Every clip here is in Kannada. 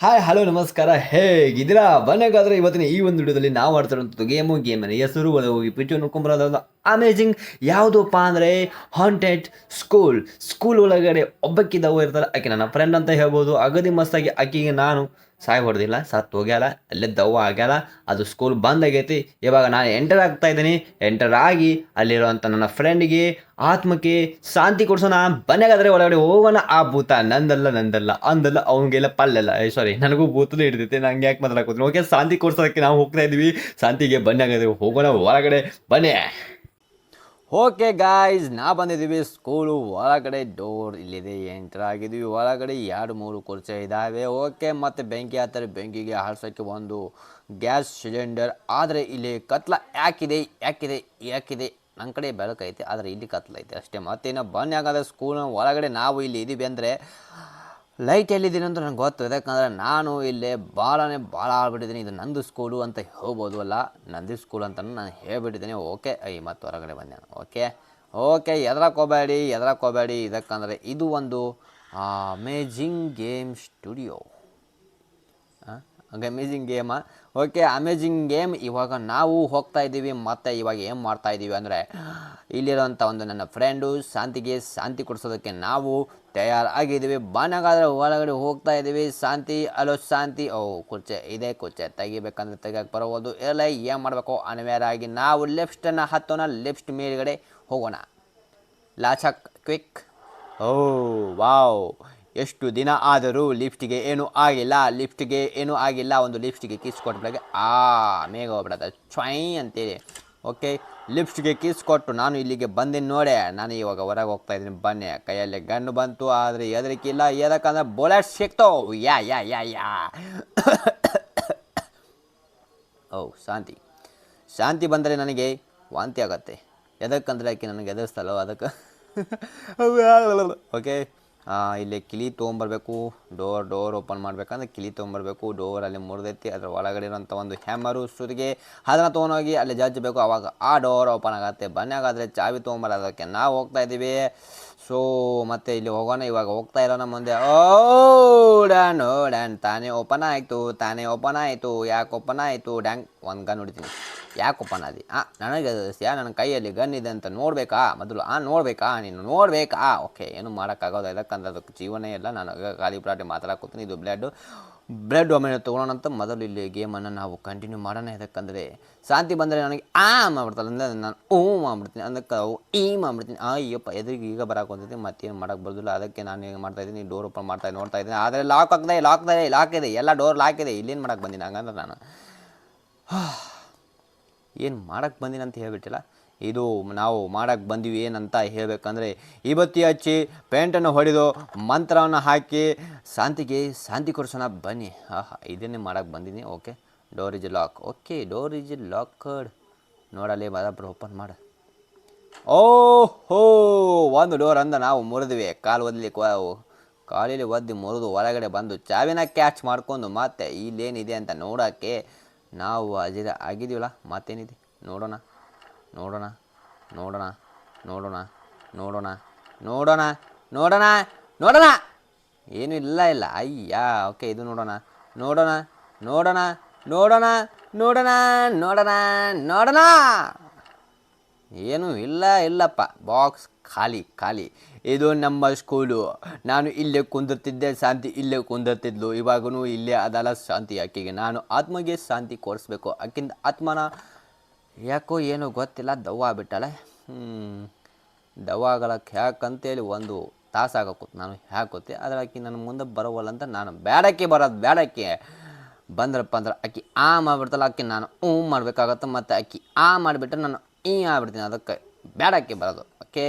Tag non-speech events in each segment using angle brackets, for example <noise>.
ಹಾಯ್ ಹಲೋ ನಮಸ್ಕಾರ. ಹೇಗಿದ್ದೀರಾ ಬನ್ನೇಗಾದ್ರೆ ಇವತ್ತಿನ ಈ ಒಂದು ವಿಡಿಯೋದಲ್ಲಿ ನಾವು ಆಡ್ತಿರೋಂಥದ್ದು ಗೇಮು ಗೇಮನ್ನು ಹೆಸರು ಒಳಗೆ ಹೋಗಿ ಪಿಚ್ಚು ನೋಡ್ಕೊಂಬರೋದು ಅಮೇಜಿಂಗ್ ಯಾವುದಪ್ಪ ಅಂದರೆ ಹಾಂಟೆಡ್ ಸ್ಕೂಲ್ ಸ್ಕೂಲ್ ಒಳಗಡೆ ಒಬ್ಬಕ್ಕಿದ್ದವು ಇರ್ತಾರೆ, ಆಕೆ ನನ್ನ ಫ್ರೆಂಡ್ ಅಂತ ಹೇಳ್ಬೋದು. ಅಗದಿ ಮಸ್ತಾಗಿ ಆಕೆಗೆ ನಾನು ಸಾಯ್ ಹೊಡೆದಿಲ್ಲ, ಸತ್ತು ಹೋಗ್ಯಾಲ ಅಲ್ಲೇ ದವ್ವ ಆಗ್ಯಾಲ ಅದು ಸ್ಕೂಲ್ ಬಂದ್ ಆಗೈತಿ. ಇವಾಗ ನಾನು ಎಂಟರ್ ಆಗ್ತಾ ಇದ್ದೀನಿ. ಎಂಟರ್ ಆಗಿ ಅಲ್ಲಿರುವಂಥ ನನ್ನ ಫ್ರೆಂಡಿಗೆ ಆತ್ಮಕ್ಕೆ ಶಾಂತಿ ಕೊಡ್ಸೋಣ. ಬನ್ನಾಗಾದರೆ ಒಳಗಡೆ ಹೋಗೋಣ. ಆ ಭೂತ ನಂದಲ್ಲ ನಂದಲ್ಲ, ಅಂದಲ್ಲ, ಅವನಿಗೆಲ್ಲ ಪಲ್ಲೆಲ್ಲ. ಸಾರಿ ನನಗೂ ಭೂತದ ಹಿಡಿದೈತೆ ನಂಗೆ ಯಾಕೆ ಮಾತಾಡ್ಕೋತೀನಿ ಓಕೆ, ಶಾಂತಿ ಕೊಡ್ಸೋದಕ್ಕೆ ನಾವು ಹೋಗ್ತಾ ಇದ್ವಿ ಶಾಂತಿಗೆ ಬನ್ನಿ ಹೋಗೋಣ ಹೊರಗಡೆ. ಬನ್ನಿ. ಓಕೆ ಗಾಯ್ಸ್ ನಾ ಬಂದಿದ್ದೀವಿ ಸ್ಕೂಲು ಒಳಗಡೆ ಡೋರ್ ಇಲ್ಲಿದೆ ಎಂಟರ್ ಆಗಿದ್ದೀವಿ. ಒಳಗಡೆ ಎರಡು, ಮೂರು ಕುರ್ಚೆ ಇದ್ದಾವೆ ಓಕೆ ಮತ್ತು ಬೆಂಕಿ ಹಾಕ್ತಾರೆ ಬೆಂಕಿಗೆ ಹಾರಿಸೋಕ್ಕೆ ಒಂದು ಗ್ಯಾಸ್ ಸಿಲಿಂಡರ್. ಆದರೆ ಇಲ್ಲಿ ಕತ್ಲ ಯಾಕಿದೆ ಯಾಕಿದೆ ಯಾಕಿದೆ? ನನ್ನ ಕಡೆ ಬೆಳಕೈತೆ, ಆದರೆ ಇಲ್ಲಿ ಕತ್ಲೈತೆ ಅಷ್ಟೇ. ಮತ್ತೇನೋ ಬನ್ನಿ ಹಾಗಾದ್ರೆ ಸ್ಕೂಲ್ನ ಒಳಗಡೆ ನಾವು ಇಲ್ಲಿ ಇದ್ದೀವಿ ಅಂದರೆ ಲೈಟ್ ಎಲ್ಲಿದ್ದೀನಿ ಅಂತ ನನಗೆ ಗೊತ್ತು ಯಾಕಂದರೆ ನಾನು ಇಲ್ಲೇ ಭಾಳನೇ ಭಾಳ ಆಗ್ಬಿಟ್ಟಿದ್ದೀನಿ ಇದು ನಂದು ಸ್ಕೂಲು ಅಂತ ಹೇಳ್ಬೋದು ಅಲ್ಲ. ನಂದು ಸ್ಕೂಲ್ ಅಂತ ನಾನು ಹೇಳ್ಬಿಟ್ಟಿದ್ದೀನಿ. ಓಕೆ ಐ, ಮತ್ತು ಹೊರಗಡೆ ಬಂದೆ ನಾನು. ಓಕೆ ಓಕೆ ಎದರ ಹೋಗಬೇಡಿ ಎದರ ಹೋಗಬೇಡಿ. ಇದಕ್ಕಂದರೆ ಇದು ಒಂದು amazing game studio amazing game okay amazing game ಇವಾಗ ನಾವು ಹೋಗ್ತಾ ಇದ್ದೀವಿ. ಮತ್ತು ಇವಾಗ ಏನು ಮಾಡ್ತಾ ಇದ್ದೀವಿ ಅಂದರೆ ಇಲ್ಲಿರೋಂಥ ಒಂದು ನನ್ನ ಫ್ರೆಂಡು ಶಾಂತಿಗೆ ಶಾಂತಿ ಕೊಡಿಸೋದಕ್ಕೆ ನಾವು ತಯಾರಾಗಿದ್ದೀವಿ. ಬಾನಗಾದ್ರೆ ಒಳಗಡೆ ಹೋಗ್ತಾ ಇದ್ದೀವಿ. ಶಾಂತಿ ಅಲೋ ಶಾಂತಿ. ಓ, ಕುರ್ಚೆ ಇದೆ, ಕುರ್ಚೆ ತೆಗಿಬೇಕಂದ್ರೆ ತೆಗಿಯಕ್ಕೆ ಬರಬಹುದು. ಎಲ್ಲ ಏನು ಮಾಡಬೇಕು? ಅನ್ವೇರಾಗಿ ನಾವು ಲೆಫ್ಟನ್ನು ಹತ್ತೋಣ ಲೆಫ್ಟ್ ಮೇಲ್ಗಡೆ ಹೋಗೋಣ. ಲಾಚಕ್ ಕ್ವಿಕ್ ಓ, ವಾವ್. ಎಷ್ಟು ದಿನ ಆದರೂ ಲಿಫ್ಟಿಗೆ ಏನೂ ಆಗಿಲ್ಲ. ಲಿಫ್ಟಿಗೆ ಏನೂ ಆಗಿಲ್ಲ. ಒಂದು ಲಿಫ್ಟಿಗೆ ಕಿಸ್ ಕೊಟ್ಬಿಡಗೆ ಆ, ಮೇಘ ಹೋಗ್ಬಿಡತ್ತೆ ಚ್ವೈ ಅಂತೇಳಿ ಓಕೆ ಲಿಫ್ಟ್ಗೆ ಕಿಸ್ ಕೊಟ್ಟು ನಾನು ಇಲ್ಲಿಗೆ ಬಂದಿನಿ ನೋಡೆ. ನಾನು ಇವಾಗ ಹೊರಗೆ ಹೋಗ್ತಾ ಇದ್ದೀನಿ. ಬನ್ನಿ. ಕೈಯಲ್ಲಿ ಗಣ್ಣು ಬಂತು ಆದರೆ ಎದರಿಕಿಲ್ಲ ಎದಕ್ಕಂದ್ರೆ ಬುಲೆಟ್ ಸಿಕ್ತವು ಯಾ ಯಾ ಯಾ ಯಾ. ಓ ಶಾಂತಿ. ಶಾಂತಿ ಬಂದರೆ ನನಗೆ ವಾಂತಿ ಆಗತ್ತೆ. ಎದಕ್ಕಂದ್ರೆ ಆಕೆ ನನಗೆ ಎದುರಿಸ್ತಲ್ಲೋ ಅದಕ್ಕೆ. <laughs> ಓಕೆ ಇಲ್ಲಿ ಕಿಲಿ ತೊಗೊಂಬರ್ಬೇಕು ಡೋರ್ ಡೋರ್ ಓಪನ್ ಮಾಡಬೇಕಂದ್ರೆ ಕಿಲಿ ತೊಗೊಂಬರ್ಬೇಕು ಡೋರ್ ಅಲ್ಲಿ ಮುರಿದೈತಿ, ಅದರ ಒಳಗಡೆ ಇರೋಂಥ ಒಂದು ಹ್ಯಾಮರು ಸುರಿಗೆ, ಅದನ್ನು ತೊಗೊಂಡೋಗಿ ಅಲ್ಲಿ ಜಜ್ಜಬೇಕು ಅವಾಗ ಆ ಡೋರ್ ಓಪನ್ ಆಗುತ್ತೆ. ಬನ್ಯಾಗಾದರೆ ಚಾವಿ ತೊಗೊಂಬರೋದಕ್ಕೆ ನಾವು ಹೋಗ್ತಾ ಇದ್ದೀವಿ. ಸೊ ಮತ್ತೆ ಇಲ್ಲಿ ಹೋಗೋಣ. ಇವಾಗ ಹೋಗ್ತಾ ಇರೋಣ ಮುಂದೆ. ಓ ಡ್ಯಾನ್ ಡ್ಯಾನ್ ತಾನೇ ಓಪನ್ ಆಯಿತು, ತಾನೇ ಓಪನ್ ಆಯಿತು, ಯಾಕೆ ಓಪನ್ ಆಯಿತು? ಡ್ಯಾಂಗ್ ಒಂದು ಗನ್ ಹೊಡಿತೀನಿ. ಯಾಕೆ ಓಪನ್ ಆದಿ ಆ, ನನಗೆ ಯಾ ನನ್ನ ಕೈಯಲ್ಲಿ ಗನ್ ಇದೆ ಅಂತ ನೋಡಬೇಕಾ? ಮೊದಲು ಆ ನೋಡಬೇಕಾ? ನೀನು ನೋಡಬೇಕಾ? ಓಕೆ, ಏನು ಮಾಡೋಕ್ಕಾಗೋದು? ಯಾಕಂದ್ರೆ ಅದಕ್ಕೆ ಜೀವನೇ ಇಲ್ಲ. ನಾನು ಖಾಲಿ ಪ್ರಾಟಿ ಮಾತಾಡಕ್ಕೋತೀನಿ ಇದು ಬ್ಲಡ್ಡು ಬ್ಲಡ್ ಒಮ್ಮೆ ತೊಗೊಳೋಣ ಅಂತ ಮೊದಲು ಇಲ್ಲಿ ಗೇಮನ್ನು ನಾವು ಕಂಟಿನ್ಯೂ ಮಾಡೋಣ. ಯಾಕಂದರೆ ಶಾಂತಿ ಬಂದರೆ ನನಗೆ ಆ ಮಾಡ್ಬಿಡ್ತಾಳೆ ಅಂದರೆ ನಾನು ಓ ಮಾಡ್ಬಿಡ್ತೀನಿ. ಅದಕ್ಕೆ ಅವು ಈ ಮಾಡ್ಬಿಡ್ತೀನಿ. ಆ ಅಯ್ಯಪ್ಪ ಎದುರಿಗೆ ಈಗ ಬರಕ್ಕೆ ಹೊಂತೈತಿ ಮತ್ತೇನು ಮಾಡೋಕ್ಕೆ ಬರೋದಿಲ್ಲ. ಅದಕ್ಕೆ ನಾನು ಏನು ಮಾಡ್ತಾಯಿದ್ದೀನಿ ಡೋರ್ ಓಪನ್ ಮಾಡ್ತಾ ನೋಡ್ತಾ ಇದ್ದೀನಿ. ಆದರೆ ಲಾಕ್ ಹಾಕ್ದೆ ಲಾಕ್ ಲಾಕ್ ಇದೆ ಎಲ್ಲ ಡೋರ್ ಲಾಕ್ ಇದೆ. ಇಲ್ಲೇನು ಮಾಡೋಕ್ಕೆ ಬಂದಿನಿ? ಹಂಗಂದ್ರೆ ನಾನು. ಏನು ಮಾಡೋಕ್ಕೆ ಬಂದಿನ ಅಂತ ಹೇಳ್ಬಿಟ್ಟಿಲ್ಲ? ಇದು ನಾವು ಮಾಡೋಕ್ಕೆ ಬಂದೀವಿ ಏನಂತ ಹೇಳಬೇಕಂದ್ರೆ, ಇವತ್ತಿ ಹಚ್ಚಿ ಪೇಂಟನ್ನು ಹೊಡೆದು ಮಂತ್ರವನ್ನು ಹಾಕಿ ಶಾಂತಿಗೆ ಶಾಂತಿ ಕೊಡಿಸೋಣ ಬನ್ನಿ. ಆಹಾ, ಇದನ್ನೇ ಮಾಡಕ್ಕೆ ಬಂದಿದ್ದೀನಿ okay door is lock okay door is locked ನೋಡಲ್ಲಿ ಬರಬ್ರು ಓಪನ್ ಮಾಡು. ಓ ಹೋ ಒಂದು ಡೋರ್ ಅಂದ ನಾವು ಮುರಿದ್ವಿ. ಕಾಲು ಒದ್ಲಿ ಕಾಲಿಲಿ ಒದ್ದು ಮುರಿದು ಹೊರಗಡೆ ಬಂದು ಚಾವಿನ ಕ್ಯಾಚ್ ಮಾಡ್ಕೊಂಡು ಮತ್ತೆ ಇಲ್ಲೇನಿದೆ ಅಂತ ನೋಡೋಕ್ಕೆ ನಾವು ಅಜಿದ ಆಗಿದ್ದೀವಲ್ಲ ಮತ್ತೇನಿದೆ ನೋಡೋಣ ನೋಡೋಣ ನೋಡೋಣ ನೋಡೋಣ ನೋಡೋಣ ನೋಡೋಣ ನೋಡೋಣ ನೋಡೋಣ ಏನು ಇಲ್ಲ ಇಲ್ಲ ಅಯ್ಯ ಓಕೆ ಇದು ನೋಡೋಣ ನೋಡೋಣ ನೋಡೋಣ ನೋಡೋಣ ನೋಡೋಣ ನೋಡೋಣ ನೋಡೋಣ ಏನು ಇಲ್ಲ ಇಲ್ಲಪ್ಪ ಬಾಕ್ಸ್ ಖಾಲಿ ಖಾಲಿ ಇದು ನಮ್ಮ ಸ್ಕೂಲು ನಾನು ಇಲ್ಲೇ ಕುಂದಿರ್ತಿದ್ದೆ, ಶಾಂತಿ ಇಲ್ಲೇ ಕುಂದಿರ್ತಿದ್ಲು. ಇವಾಗೂ ಇಲ್ಲೇ ಅದಲ್ಲ ಶಾಂತಿ ಆಕೆಗೆ ನಾನು ಆತ್ಮಗೆ ಶಾಂತಿ ಕೊಡಿಸ್ಬೇಕು. ಆಕಿಂದ ಆತ್ಮನ ಯಾಕೋ ಏನೋ ಗೊತ್ತಿಲ್ಲ, ದವ್ವ ಆಗ್ಬಿಟ್ಟಾಳೆ. ಹ್ಞೂ ದವ್ವ ಆಗಲಕ್ಕೆ ಯಾಕಂತೇಳಿ ಒಂದು ತಾಸಾಗಕ್ಕೂತು ನಾನು ಹಾಕೋತೆ ಆದರೆ ಆಕೆ ನನ್ನ ಮುಂದೆ ಬರೋವಲ್ಲ ಅಂತ ನಾನು ಬೇಡಕ್ಕೆ ಬರೋದು ಬೇಡಕ್ಕೆ ಬಂದ್ರಪ್ಪ ಅಂದ್ರೆ ಅಕ್ಕಿ ಆ ಮಾಡಿಬಿಡ್ತಲ್ಲ, ಅಕ್ಕಿ ನಾನು ಹ್ಞೂ ಮಾಡಬೇಕಾಗತ್ತೆ. ಮತ್ತು ಅಕ್ಕಿ ಆ ಮಾಡಿಬಿಟ್ರೆ ನಾನು ಈ ಆಗ್ಬಿಡ್ತೀನಿ. ಅದಕ್ಕೆ ಬೇಡಕ್ಕೆ ಬರೋದು. ಓಕೆ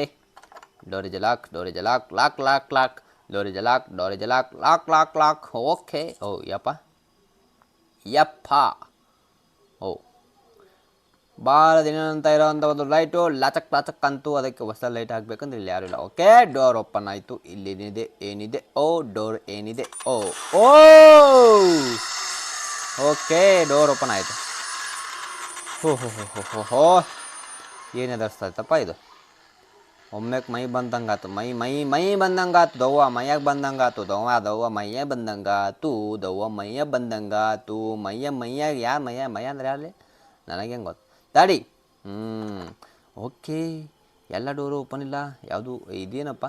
ಡೋರಿ ಜಲಾಕ್ ಡೋರಿ ಜಲಾಕ್ lock lock lock door lock door lock lock lock lock okay ಓ ಯಪ್ಪ ಯಪ್ಪ ಓ ಭಾಳ ದಿನ ಅಂತ ಇರೋವಂಥ ಒಂದು ಲೈಟು ಲಾಚಕ್ ಲಾಚಕ್ ಅಂತೂ ಅದಕ್ಕೆ ಹೊಸ ಲೈಟ್ ಹಾಕ್ಬೇಕಂದ್ರೆ ಇಲ್ಲಿ ಯಾರು ಇಲ್ಲ. ಓಕೆ ಡೋರ್ ಓಪನ್ ಆಯಿತು. ಇಲ್ಲೇನಿದೆ, ಏನಿದೆ? ಓ ಡೋರ್ ಏನಿದೆ? ಓ ಓ! ಓಕೆ ಡೋರ್ ಓಪನ್ ಆಯಿತು. ಹೋ ಹೋ ಹೋ ಹೋ ಹೋ ಹೋ. ಏನು ಎದುರಿಸ್ತಾ ಇತ್ತಪ್ಪ ಇದು? ಒಮ್ಮೆಕ್ ಮೈ ಬಂದಂಗಾತು, ಮೈ ಮೈ ಮೈ ಬಂದಂಗಾತು, ದವ್ವ ಮೈಯಾಗ ಬಂದಂಗಾತು, ದವ್ವ ದವ್ವ ಮೈಯ ಬಂದಂಗಾತು, ದವ್ವ ಮೈಯ ಬಂದಂಗಾತು, ಮೈಯ ಮೈಯಾಗ ಯಾರು ಮೈಯ ಮೈಯ ಅಂದ್ರೆ ಯಾರಲ್ಲಿ ನನಗೆ ಹೆಂಗೆ ಗೊತ್ತು. ತಾಡಿ ಹ್ಞೂ ಓಕೆ ಎಲ್ಲ ಡೋರು ಓಪನ್ ಇಲ್ಲ, ಯಾವುದು, ಇದೇನಪ್ಪ?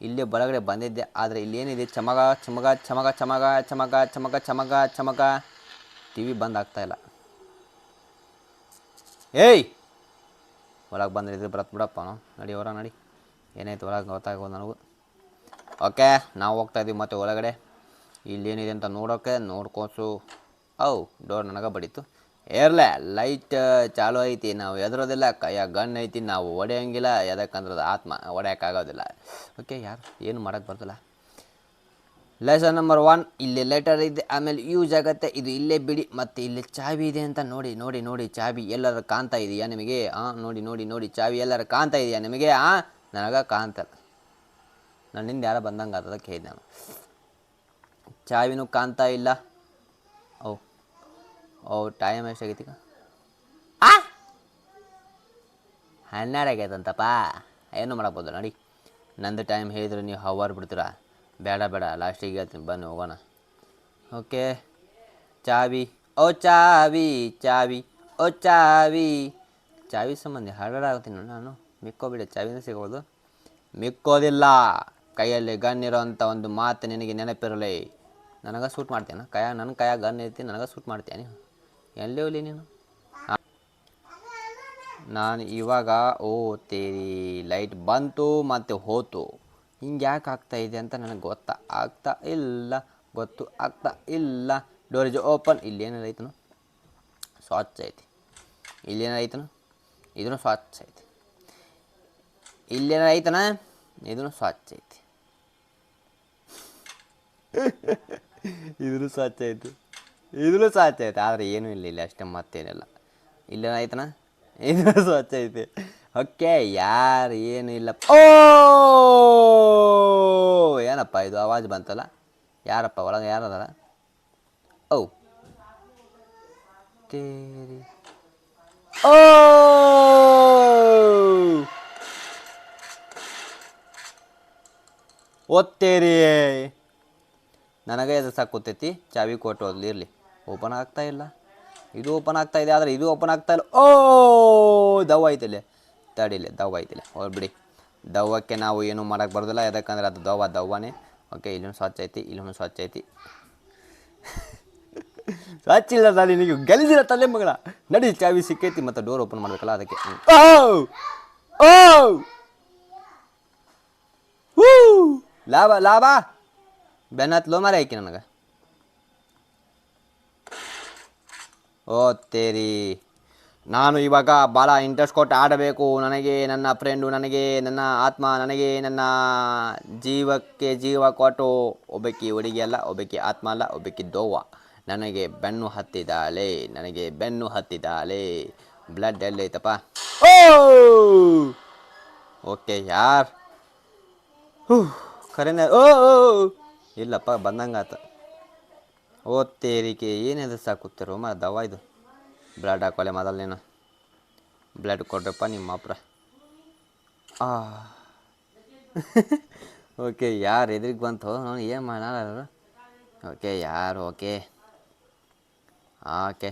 ಇಲ್ಲೇ ಬಲಗಡೆ ಬಂದಿದ್ದೆ, ಆದರೆ ಇಲ್ಲೇನಿದೆ ಚಮಗ ಚಮಗ ಚಮಗ ಚಮಗ ಚಮಗ ಚಮಗ ಚಮಗ ಚಮಗ. ಟಿ ವಿ ಬಂದ್ ಇಲ್ಲ. ಏಯ್! ಒಳಗೆ ಬಂದ್ರೆ ಇದ್ರೆ ಬರತ್ ಬಿಡಪ್ಪ ನಾವು ನಡಿ ಹೊರ, ನಡಿ. ಏನಾಯ್ತು ಒಳಗೆ ಗೊತ್ತಾಗೋದು ನನಗೂ. ಓಕೆ, ನಾವು ಹೋಗ್ತಾ ಇದ್ದೀವಿ ಮತ್ತೆ ಒಳಗಡೆ. ಇಲ್ಲೇನಿದೆ ಅಂತ ನೋಡೋಕೆ ನೋಡ್ಕೋಸು. ಔ ಡೋರ್ ನನಗೆ ಬಡಿತು. ಏರ್ಲೆ, ಲೈಟ್ ಚಾಲು ಐತಿ. ನಾವು ಎದುರೋದಿಲ್ಲ, ಕೈಯ ಗನ್ ಐತಿ. ನಾವು ಹೊಡೆಯೋಂಗಿಲ್ಲ. ಯಾಕಂದ್ರೆ ಆತ್ಮ ಹೊಡೆಯೋಕ್ಕಾಗೋದಿಲ್ಲ ಓಕೆ, ಯಾರು? ಏನು ಮಾಡೋಕ್ಕೆ ಬರ್ತಲ್ಲ? ಲೆಸನ್ ನಂಬರ್ ಒನ್ ಇಲ್ಲಿ ಲೆಟರ್ ಇದೆ, ಆಮೇಲೆ ಯೂಸ್ ಆಗುತ್ತೆ ಇದು ಇಲ್ಲೇ ಬಿಡಿ, ಮತ್ತು ಇಲ್ಲಿ ಚಾವಿ ಇದೆ ಅಂತ ನೋಡಿ ನೋಡಿ ನೋಡಿ ಚಾವಿ ಎಲ್ಲರ ಕಾಣ್ತಾ ಇದೆಯಾ ನಿಮಗೆ? ಹಾಂ ನೋಡಿ ನೋಡಿ ನೋಡಿ ಚಾವಿ ಎಲ್ಲರ ಕಾಣ್ತಾ ಇದೆಯಾ ನಿಮಗೆ? ಹಾಂ ನನಗೆ ಕಾಣ್ತಲ್ಲ ನನ್ನಿಂದ ಯಾರೋ ಬಂದಂಗೆ ಆತದ ಕೇಳಿದೆ ನಾನು. ಚಾವಿನೂ ಕಾಣ್ತಾ ಇಲ್ಲ. ಓ ಓ ಟೈಮ್ ಎಷ್ಟಾಗೈತಿ ಆ! ಹನ್ನೆರಡು ಆಗೈತಂತಪ್ಪ. ಏನು ಮಾಡಬೋದು ನೋಡಿ. ನಂದು ಟೈಮ್ ಹೇಳಿದ್ರೆ ನೀವು ಹವರ್ ಬಿಡ್ತೀರಾ? ಬೇಡ ಬೇಡ. ಲಾಸ್ಟಿಗೆ ಹೇಳ್ತೀನಿ. ಬನ್ನಿ, ಹೋಗೋಣ. ಓಕೆ ಚಾವಿ. ಓ ಚಾವಿ ಚಾವಿ. ಓ ಚಾವಿ. ಚಾವಿ ಸಂಬಂಧಿ ಹರಡಾಗ್ತೀನಿ ನಾನು. ಮಿಕ್ಕೋಬಿಡಿ. ಚಾವಿನ ಸಿಗೋದು ಮಿಕ್ಕೋದಿಲ್ಲ. ಕೈಯಲ್ಲಿ ಗನ್ ಇರೋವಂಥ ಒಂದು ಮಾತು ನಿನಗೆ ನೆನಪಿರಲಿ. ನನಗೆ ಸೂಟ್ ಮಾಡ್ತೇನೆ ಕಯ ನನ್ನ ಕೈಯಾಗ ಗನ್ ಇರ್ತೀನಿ ನನಗೆ ಸೂಟ್ ಮಾಡ್ತೀಯ ನೀವು? ಎಲ್ಲಿ ಹೋಗ್ಲಿ ನೀನು? ನಾನು ಇವಾಗ ಓ ತೇರಿ ಲೈಟ್ ಬಂತು ಮತ್ತು ಹೋತು. ಹಿಂಗೆ ಯಾಕೆ ಆಗ್ತಾ ಇದೆ ಅಂತ ನನಗೆ ಗೊತ್ತಾ? ಆಗ್ತಾ ಇಲ್ಲ, ಗೊತ್ತು, ಆಗ್ತಾ ಇಲ್ಲ. ಡೋರ್ ಇಸ್ ಓಪನ್ ಇಲ್ಲೇನಾರು ಐತನು? ಸ್ವಚ್ಛ ಐತಿ. ಇಲ್ಲೇನಾರು ಐತನು? ಇದನ್ನು ಸ್ವಚ್ಛ ಐತಿ. ಇಲ್ಲೇನಾರು ಐತನ? ಇದನ್ನು ಸ್ವಚ್ಛ ಐತಿ. ಇದನ್ನು ಸ್ವಚ್ಛ ಐತಿ. ಇದನ್ನು ಸ್ವಚ್ಛ ಐತೆ. ಆದರೆ ಏನೂ ಇಲ್ಲ, ಇಲ್ಲಿ ಅಷ್ಟೇ ಮತ್ತೇನಿಲ್ಲ. ಇಲ್ಲೇನಾಯ್ತನ ಇದನ್ನು ಸ್ವಚ್ಛ ಐತೆ. ಓಕೆ, ಯಾರು ಏನು ಇಲ್ಲ. ಓ! ಏನಪ್ಪ ಇದು ಆವಾಜ್ ಬಂತಲ್ಲ? ಯಾರಪ್ಪ ಒಳಗೆ ಯಾರದಾರ? ಓ! ತೇರಿ ಓ! ಓದ್ತೇರಿ. ನನಗೆ ಇದು ಸಾಕುತ್ತೈತಿ, ಚಾವಿ ಕೊಟ್ಟು ಹೋದ್ಲಿ ಇರಲಿ. ಓಪನ್ ಆಗ್ತಾ ಇಲ್ಲ. ಇದು ಓಪನ್ ಆಗ್ತಾ ಇದೆ, ಆದರೆ ಇದು ಓಪನ್ ಆಗ್ತಾ ಇಲ್ಲ. ಓ! ದವ್ ಐತಿಲ್ಲ ತಡಿಲೆ, ದವ್ವ ಐತಿಲ್ಲ ಹೋಗ್ಬಿಡಿ ದವ್ವಕ್ಕೆ ನಾವು ಏನು ಮಾಡಕ್ಕೆ ಬರೋದಿಲ್ಲ, ಯಾಕಂದ್ರೆ ಅದು ದವ್ವ, ದವ್ವನೇ. ಓಕೆ ಇಲ್ಲೂ ಸ್ವಚ್ಛ ಐತಿ ಇಲ್ಲೂ ಸ್ವಚ್ಛ ಐತಿ. <laughs> ಸ್ವಚ್ಛ ಇಲ್ಲ ಸರ್ ನಿನಗೆ, ಗಲೀಜಿಲ್ಲ ತಲೆ ಮಗಳ. ನಡಿ, ಚಾವಿ ಸಿಕ್ಕೈತಿ ಮತ್ತು ಡೋರ್ ಓಪನ್ ಮಾಡಬೇಕಲ್ಲ ಅದಕ್ಕೆ. ಓ ಓ ಹೂ! ಲಾಭ ಲಾಭ? ಬೆನ್ನತ್ ಲೋ ಮಾರ ಆಯ್ಕೆ ನನಗೆ. ಓ, ತೇರಿ. ನಾನು ಇವಾಗ ಭಾಳ ಇಂಟ್ರೆಸ್ಟ್ ಕೊಟ್ಟು ಆಡಬೇಕು. ನನಗೆ ನನ್ನ ಫ್ರೆಂಡು ನನಗೆ ನನ್ನ ಆತ್ಮ ನನಗೆ ನನ್ನ ಜೀವಕ್ಕೆ ಜೀವ ಕೊಟ್ಟು ಒಬ್ಬಾಕಿ ಹುಡುಗಿ ಅಲ್ಲ ಒಬ್ಬಕ್ಕಿ ಆತ್ಮ ಅಲ್ಲ ಒಬ್ಬಾಕಿ ದೋವ. ನನಗೆ ಬೆನ್ನು ಹತ್ತಿದಾಳೆ ನನಗೆ ಬೆನ್ನು ಹತ್ತಿದಾಳೆ. ಬ್ಲಡ್ ಎಲ್ಲೈತಪ್ಪ ಓ! ಓಕೆ ಯಾರ್? ಹೂ ಖರೇನ ಓ. ಇಲ್ಲಪ್ಪ ಬಂದಂಗಾತ. ಓದ್ತೇರಿಕೆ ತೇರಿಕೆ ಏನಿದೆ ಸಾಕುತ್ತಿರೋ ಮ ದವ ಇದು. ಬ್ಲಡ್ ಹಾಕೋಲೆ ಮೊದಲು ನೀನು. ಬ್ಲಡ್ ಕೊಡ್ರಪ್ಪ ನಿಮ್ಮ ಅಪ್ರ. ಆ. <laughs> ಓಕೆ ಯಾರು ಎದುರಿಗೆ ಬಂತು? ನಾನು ಏನು ಮಾಡಲ್ಲ ಓಕೆ ಯಾರು? ಓಕೆ ಓಕೆ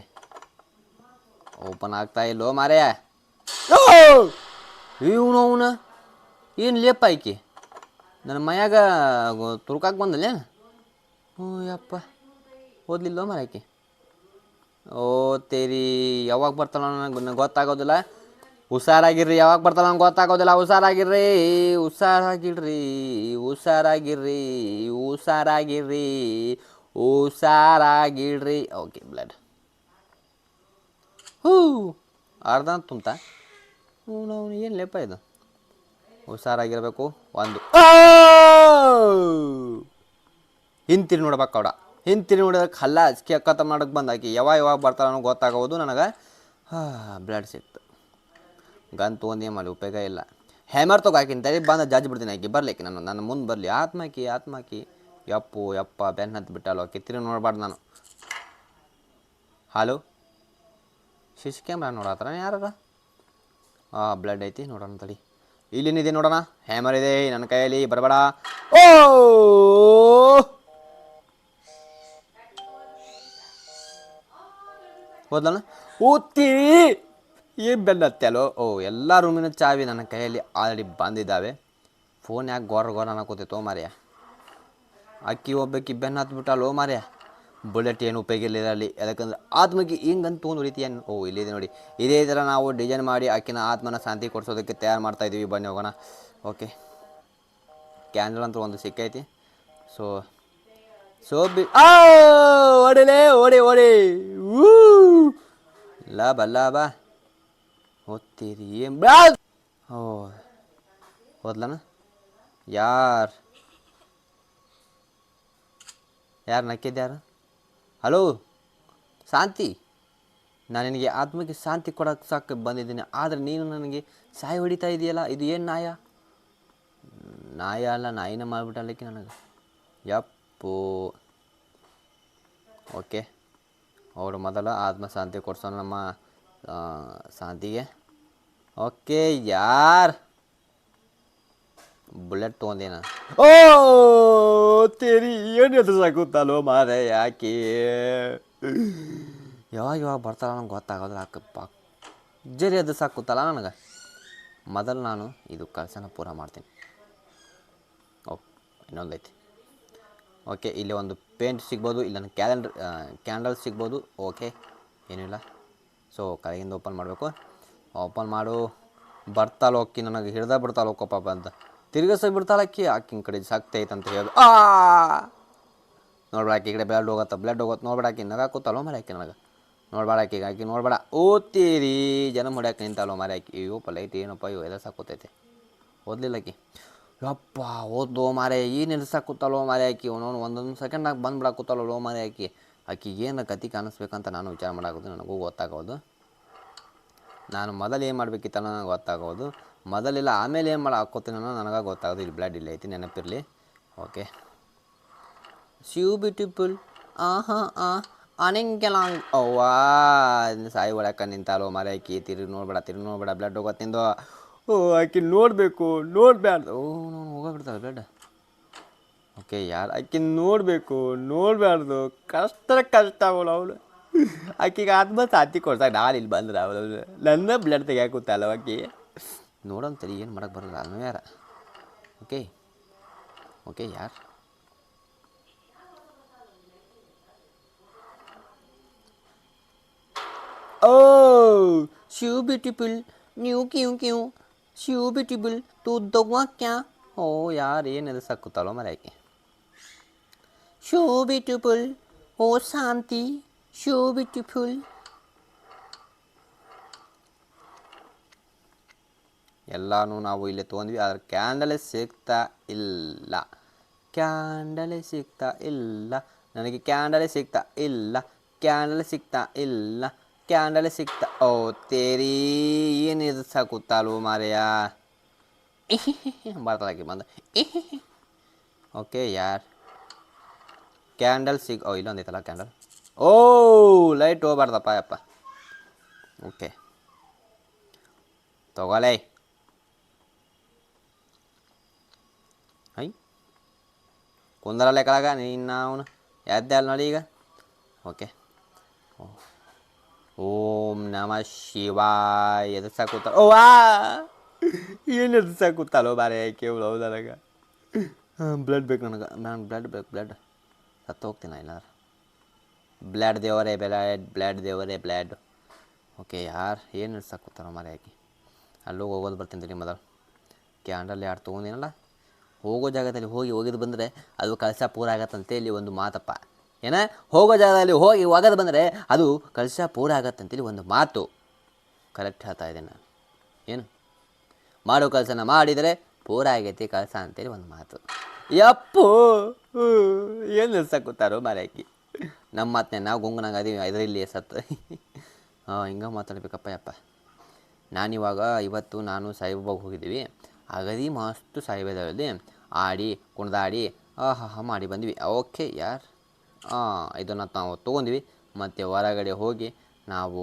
ಓಪನ್ ಆಗ್ತಾ ಇಲ್ಲೋ ಮಾರೇ. ಇವನು ಅವನ. ಏನು ಲೇಪ ಆಯ್ಕೆ ನನ್ನ ಮೈಯಾಗ ತುರ್ಕಾಕ್ ಬಂದಲ್ಲೇನು? ಹ್ಞೂ ಯಪ್ಪ. ಓದ್ಲಿಲ್ಲ ಮರಾಕಿ ಓ, ತೇರಿ, ಯಾವಾಗ ಬರ್ತಾನ ನನಗೆ ನನಗೆ ಗೊತ್ತಾಗೋದಿಲ್ಲ. ಹುಷಾರಾಗಿರ್ರಿ, ಯಾವಾಗ ಬರ್ತಾನ ನಂಗೆ ಗೊತ್ತಾಗೋದಿಲ್ಲ. ಹುಷಾರಾಗಿರ್ರಿ ಹುಷಾರಾಗಿರ್ರಿ ಹುಷಾರಾಗಿರ್ರಿ ಹುಷಾರಾಗಿರ್ರಿ ಹುಷಾರಾಗಿಡ್ರಿ ಓಕೆ ಬ್ಲಡ್ ಹೂ ಅರ್ಧ ತುಂಬ ಹ್ಞೂ ನಾವು ಏನು ಲೆಪ್ಪ ಇದು? ಹುಷಾರಾಗಿರ್ಬೇಕು, ಒಂದು. ಹಿಂತಿರು ನೋಡ್ಬೇಕು ಅವಡ ಹಿಂತಿರಿ ನೋಡಕ್ಕೆ ಹಲ್ಲ ಹಚ್ಕೆ ಕತ್ತ ಮಾಡಕ್ಕೆ ಬಂದಾಕಿ ಯಾವಾಗ ಯಾವಾಗ ಬರ್ತಾರೆ ಅನ್ನೋ ಗೊತ್ತಾಗೋದು ನನಗೆ. ಬ್ಲಡ್ ಸಿಕ್ತು. ಗನ್ ತೊಗೊಂಡು ಏನು ಮಾಡಿ ಉಪಯೋಗ ಇಲ್ಲ. ಹ್ಯಾಮರ್ ತಗೋ ಹಾಕಿನ ತಲೆ ಬಂದ ಜಾಜ್ ಬಿಡ್ತೀನಿ ಆಕಿ. ಬರ್ಲಿಕ್ಕೆ ನಾನು, ನನ್ನ ಮುಂದೆ ಬರಲಿ. ಆತ್ಮಾಕಿ ಆತ್ಮಾಕಿ. ಯಪ್ಪು, ಯಪ್ಪ, ಬೆನ್ನ ಹತ್ತು ಬಿಟ್ಟಲ್ಲ ಆಕಿ. ತಿರುಗಿ ನೋಡ್ಬಾರ್ದು ನಾನು. ಹಲೋ ಶಿಶ್ ಕ್ಯಾಮ್ರಾ ನೋಡತ್ತಾರ ಯಾರ ಹಾಂ ಬ್ಲಡ್ ಐತಿ, ನೋಡೋಣ ತಡಿ. ಇಲ್ಲೇನಿದೆ ನೋಡೋಣ? ಹ್ಯಾಮರ್ ಇದೆ ನನ್ನ ಕೈಯಲ್ಲಿ, ಬರಬೇಡ. ಓ! ಹೋದಲ್ಲ ಓದ್ತಿ ಏನು ಬೆನ್ನತ್ತಲ್ಲೋ ಓ, ಎಲ್ಲ ರೂಮಿನ ಚಾವಿ ನನ್ನ ಕೈಯಲ್ಲಿ ಆಲ್ರೆಡಿ ಬಂದಿದ್ದಾವೆ. ಫೋನ್ ಯಾಕೆ ಗೋರ ಗೋರ ಅನ್ನಕೋತಿತ್ತು ಮಾರ್ಯ ಅಕ್ಕಿ ಒಬ್ಬಕ್ಕಿ ಬೆನ್ನ ಹತ್ಬಿಟ್ಟಲ್ಲೋ ಮಾರ್ಯ ಬುಲೆಟ್ ಏನು ಉಪಯೋಗ ಇಲ್ಲ ಯಾಕಂದ್ರೆ ಆತ್ಮಕ್ಕೆ ಹಿಂಗಂತ ಒಂದು ರೀತಿ ಏನು ಓ, ಇಲ್ಲಿದೆ ನೋಡಿ. ಇದೇ ಥರ ನಾವು ಡಿಸೈನ್ ಮಾಡಿ ಆಕಿನ ಆತ್ಮನ ಶಾಂತಿ ಕೊಡಿಸೋದಕ್ಕೆ ತಯಾರು ಮಾಡ್ತಾ ಇದ್ದೀವಿ ಬನ್ನಿ ಹೋಗೋಣ. ಓಕೆ ಕ್ಯಾಂಡಲ್ ಅಂತ ಒಂದು ಸಿಕ್ಕೈತಿ. ಸೊ ಸೊ ಬಿ ಓಡಿಲೇ, ಓಡಿ ಓಡಿ. ಲಾ ಲಾಭ ಓದ್ತೀರಿ ಏನ್ ಬಾ ಹೋದ್ಲನ ಯಾರ್ ಯಾರು ನಕ್ಕಿದ್ಯಾರು ಹಲೋ ಶಾಂತಿ ನಾನು ನಿನಗೆ ಆತ್ಮಕ್ಕೆ ಶಾಂತಿ ಕೊಡೋಕ್ಕೆ ಸಾಕು ಬಂದಿದ್ದೀನಿ. ಆದರೆ ನೀನು ನನಗೆ ಸಾಯಿ ಹೊಡಿತಾ ಇದೆಯಲ್ಲ? ಇದು ಏನು ನಾಯ? ನಾಯ ಅಲ್ಲ, ನಾಯಿನ ಮಾಡಿಬಿಟ್ಟಲ್ಲಕ್ಕೆ ನನಗೆ. ಯಪ್ಪು. ಓಕೆ ಅವರು ಮೊದಲ ಆತ್ಮ ಶಾಂತಿ ಕೊಡ್ಸೋಣ ನಮ್ಮ ಶಾಂತಿಗೆ. ಓಕೆ, ಯಾರ್? ಬುಲೆಟ್ ತೊಗೊಂಡೇನ? ಓ, ತೇರಿ, ಏನು ಎದುರು ಸಾಕುತ್ತಲ್ಲೋ ಮಾರೆ, ಯಾಕೆ? ಯಾವಾಗ ಯಾವಾಗ ಬರ್ತಾರ ನಂಗೆ ಗೊತ್ತಾಗೋದಿಲ್ಲ ಅಕ್ಕಪ್ಪ ಜರಿ ಎದುರು ಸಾಕುತ್ತಲ್ಲ ನನಗೆ? ಮೊದಲು ನಾನು ಇದು ಕೆಲಸನ ಪೂರ ಮಾಡ್ತೀನಿ. ಓ ಇನ್ನೊಂದೈತಿ. ಓಕೆ, ಇಲ್ಲಿ ಒಂದು ಪೇಂಟ್ ಸಿಗ್ಬೋದು, ಇಲ್ಲ ಕ್ಯಾಲೆಂಡರ್ ಕ್ಯಾಂಡಲ್ ಸಿಗ್ಬೋದು, ಓಕೆ ಏನಿಲ್ಲ ಸೊ ಕೆಳಗಿಂದ ಓಪನ್ ಮಾಡಬೇಕು. ಓಪನ್ ಮಾಡು. ಬರ್ತಾಳ ಅಕ್ಕಿ ನನಗೆ ಹಿಡ್ದ ಬಿಡ್ತಾಳ ಪಾಪ ಅಂತ. ತಿರ್ಗಿಸ ಬಿಡ್ತಾಳ ಅಕ್ಕಿ ಆಕಿನ ಕಡೆ ಸಾಕ್ತೈತೆ ಅಂತ ಹೇಳಿ ಆ! ನೋಡ್ಬೇಡ ಆಕಿ ಈ ಕಡೆ ಬ್ಲಡ್ ಹೋಗತ್ತ ಬ್ಲಡ್ ಹೋಗುತ್ತೆ ನೋಡ್ಬೇಡ ಆಕಿ ನಗಾಕೂತಲ್ಲೋ ಮರ ಆಕಿ ನನಗೆ. ನೋಡ್ಬೇಡ ಆಕಿ ಆಕಿ ನೋಡ್ಬೇಡ. ಓದ್ತೀರಿ, ಜನ ಹೊಡ್ಯಾಕೆ ನಿಂತಲ್ಲೋ ಮರ ಆಕಿ. ಅಯ್ಯೋ ಲೈಟ್ ಏನಪ್ಪ, ಅಯ್ಯೋ ಎಲ್ಲ ಸಾಕೂತೈತೆ ಓದ್ಲಿಲ್ಲ ಆಕಿ. ಯಪ್ಪ ಓದ್ದೋ ಮಾರೆ, ಏನು ಕೂತಲ್ಲೋ ಮಾರೆ ಆಕಿ ಒಂದೊಂದು ಒಂದೊಂದು ಸೆಕೆಂಡ್ನಾಗ ಬಂದ್ಬಿಡಾಕೂತಲ್ಲೋ ಮಾರೆ ಆಕಿ. ಆಕಿಗೆ ಏನು ಕತಿ ಕಾಣಿಸ್ಬೇಕಂತ ನಾನು ವಿಚಾರ ಮಾಡಾಕೋದು, ನನಗೂ ಗೊತ್ತಾಗೋದು. ನಾನು ಮೊದಲು ಏನು ಮಾಡಬೇಕಿತ್ತ ನನಗೆ ಗೊತ್ತಾಗೋದು. ಮೊದಲಿಲ್ಲ ಆಮೇಲೆ ಏನು ಮಾಡಿ ಹಾಕೋತೀನೋ ನನಗೆ ಗೊತ್ತಾಗೋದು. ಇಲ್ಲಿ ಬ್ಲಡ್ ಇಲ್ಲ, ಐತಿ, ನೆನಪಿರಲಿ. ಓಕೆ. ಶಿವ್ ಬ್ಯೂಟಿಫುಲ್ ಆ ಹಾಂ ಆ ಅನಿಂಗೆಲಾಂಗ್ ಅವ್ವಾ, ಸಾಯಿ ಒಳಕ ನಿಂತಾಲೋ ಮರೆ ಆಕಿ, ತಿರುಗಿ ನೋಡ್ಬೇಡ ತಿರುಗಿ ನೋಡ್ಬೇಡ ಬ್ಲಡ್ ಹೋಗತ್ತಿಂದು ಓ, ಆಕೆ ನೋಡಬೇಕು ನೋಡಬೇಡ ಓ ನಾನು ಹೋಗೋಬಿಡ್ತಾಳೆ ಬೇಡ. ಓಕೆ, ಯಾರು, ಆಕೆ ನೋಡಬೇಕು ನೋಡಬಾರ್ದು ಕಷ್ಟ ಕಷ್ಟ ಅವಳು ಅವಳು. ಆಕೆಗೆ ಆತ್ಮ ಸಾತಿ ಕೊಡ್ತಾಗ ನಾನು ಇಲ್ಲಿ ಬಂದ್ರೆ ಅವಳು ನನ್ನ ಬ್ಲಡ್ ಆಕೆ. ನೋಡೋಣ ಏನು ಮಾಡಕ್ಕೆ ಬರಲ್ಲ. ಅನ್ನು ಯಾರ. ಓಕೆ. ಓಕೆ, ಯಾರು? ಓ, ಶಿವ್ ಬ್ಯೂಟಿಫುಲ್ ನೀವು ಕ್ಯೂ ಕ್ಯೂ. ಶಿವ್ ಬ್ಯೂಟಿಫುಲ್ ತೂ ಕ್ಯಾ ಓ ಯಾರು ಏನು ಎದು ಮರ್ಯಾಕೆ ಮರ ಶೋ ಬ್ಯೂಟಿಫುಲ್ ಓ ಶಾಂತಿ ಶೋ ಬ್ಯೂಟಿಫುಲ್ ಎಲ್ಲಾನು ನಾವು ಇಲ್ಲಿ ತೊಗೊಂಡ್ವಿ ಆದ್ರೆ ಕ್ಯಾಂಡಲೇ ಸಿಗ್ತಾ ಇಲ್ಲ ಕ್ಯಾಂಡಲೇ ಸಿಗ್ತಾ ಇಲ್ಲ ನನಗೆ ಕ್ಯಾಂಡಲೇ ಸಿಗ್ತಾ ಇಲ್ಲ ಕ್ಯಾಂಡಲೇ ಸಿಗ್ತಾ ಇಲ್ಲ que sikta. Oteri. Y ni Sakutalo, marea. Barta la que manda. Ok, yaar. Candle sig. Oh, ¿dónde está la candle? Oh, light over barda pa pa. Ok. Togale. Ay. Kundala lekalaga ni na una. Yaddal naliga. Okay. ಓಂ ನಮ ಶಿವಾಯ. ಎದು ಸಾಕುತ್ತ? ಓ ವಾ ಏನು ಎದು ಸಾಕುತ್ತಲ್ಲೋ ಬಾರೆ, ಕೇವಲ ಹೌದ ನನಗೆ ಬ್ಲಡ್ ಬೇಕು ನನಗೆ. ನಾನು ಬ್ಲಡ್ ಬೇಕು ಬ್ಲಡ್ ಸತ್ತು ಹೋಗ್ತೀನಿ ಇಲ್ಲಾರ ಬ್ಲಡ್ ದೇವರೇ ಬ್ಲಡ್ ಬ್ಲಡ್ ದೇವರೇ ಬ್ಲಡ್ ಓಕೆ ಯಾರು, ಏನು ಸಾಕುತ್ತಾರೋ ಮಾರೆ ಹಾಕಿ ಅಲ್ಲೋಗಿ ಹೋಗೋದು ಬರ್ತೀನಿ ರೀ ಮೊದಲು. ಕ್ಯಾಂಡಲ್ ಯಾರು ತೊಗೊಂಡಿನಲ್ಲ? ಹೋಗೋ ಜಾಗದಲ್ಲಿ ಹೋಗಿ ಹೋಗಿದ್ದು ಬಂದರೆ ಅದು ಕಳಸ ಪೂರ ಆಗತ್ತಂತೆ ಇಲ್ಲಿ ಒಂದು ಮಾತಪ್ಪ. ಏನ? ಹೋಗೋ ಜಾಗದಲ್ಲಿ ಹೋಗಿ ಒಗದು ಬಂದರೆ ಅದು ಕಲಶ ಪೂರ ಆಗತ್ತಂತೇಳಿ ಒಂದು ಮಾತು. ಕರೆಕ್ಟ್ ಹೇಳ್ತಾ ಇದ್ದೇನೆ ನಾನು. ಏನು? ಮಾಡೋ ಕೆಲಸನ ಮಾಡಿದರೆ ಪೂರ ಆಗೈತಿ ಕಳಸ ಅಂತೇಳಿ ಒಂದು ಮಾತು. ಯಪ್ಪು! ಏನು ನಿಲ್ಸಕ್ಕೂತಾರೋ ಮಾರಾಕಿ ನಮ್ಮ ಮಾತನ್ನ ನಾವು ಗುಂಗನಾಗ ಅದೀವಿ ಇದರಲ್ಲಿ ಸತ್ತು. ಹಾಂ, ಹಿಂಗೆ ಮಾತಾಡ್ಬೇಕಪ್ಪ, ಯಪ್ಪ. ನಾನಿವಾಗ ಇವತ್ತು ನಾನು ಸಾಯಿಬಾಬಾಗೆ ಹೋಗಿದ್ದೀವಿ. ಅಗದಿ ಮಸ್ತು ಸಾಯಿಬಾಬಾದಲ್ಲಿ ಆಡಿ, ಕುಣಿದಾಡಿ ಆಹಾ ಮಾಡಿ ಬಂದ್ವಿ. ಓಕೆ, ಯಾರ್? ಇದನ್ನು ನಾವು ತೊಗೊಂಡ್ವಿ. ಮತ್ತು ಹೊರಗಡೆ ಹೋಗಿ ನಾವು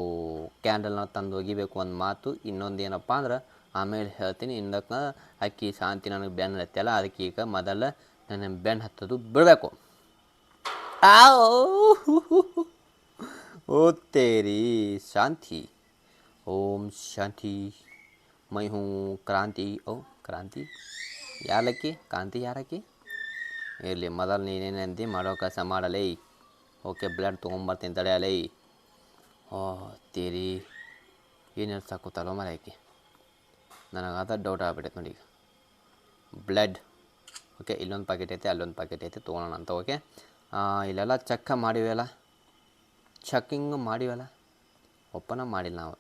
ಕ್ಯಾಂಡಲ್ನ ತಂದು ಒಗಿಬೇಕು ಒಂದು ಮಾತು. ಇನ್ನೊಂದು ಏನಪ್ಪ ಅಂದ್ರೆ, ಆಮೇಲೆ ಹೇಳ್ತೀನಿ ಇಂದಕ್ಕೆ ಅಕ್ಕಿ ಶಾಂತಿ ನನಗೆ ಬೆನ್ನು ಹತ್ತಲ್ಲ ಅದಕ್ಕೆ ಈಗ ಮೊದಲ ನನ್ನ ಬೆನ್ನು ಹತ್ತೋದು ಬಿಡಬೇಕು. ಆ ಓದ್ತೇರಿ ಶಾಂತಿ. ಓಂ ಶಾಂತಿ. ಮೈ ಹ್ಞೂ ಕ್ರಾಂತಿ. ಓ ಕ್ರಾಂತಿ. ಯಾರಕ್ಕಿ ಕ್ರಾಂತಿ ಯಾರಕ್ಕಿ? ಇರಲಿ ಮೊದಲು ನೀನೇನಂದು ಮಾಡೋ ಕೆಲಸ ಮಾಡಲೇ ಓಕೆ ಬ್ಲಡ್ ತೊಗೊಂಬರ್ತೀನಿ ತಡೆಯಲೇ ಓ, ತೇರಿ. ಏನು ಸಾಕುತ್ತಲ್ಲೋ ಮರ ಆಕಿ. ನನಗೆ ಅದ ಡೌಟ್ ಆಗ್ಬಿಟ್ಟೈತೆ ನೋಡಿ ಈಗ. ಬ್ಲಡ್ ಓಕೆ, ಇಲ್ಲೊಂದು ಪ್ಯಾಕೆಟ್ ಐತೆ, ಅಲ್ಲೊಂದು ಪ್ಯಾಕೆಟ್ ಐತೆ, ತೊಗೊಳೋಣ ಅಂತ, ಓಕೆ? ಇಲ್ಲೆಲ್ಲ ಚೆಕ್ ಮಾಡಿವೆಲ್ಲ ಚೆಕ್ಕಿಂಗ್ ಮಾಡಿವಲ್ಲ ಒಪ್ಪನ ಮಾಡಿಲ್ಲ ನಾವು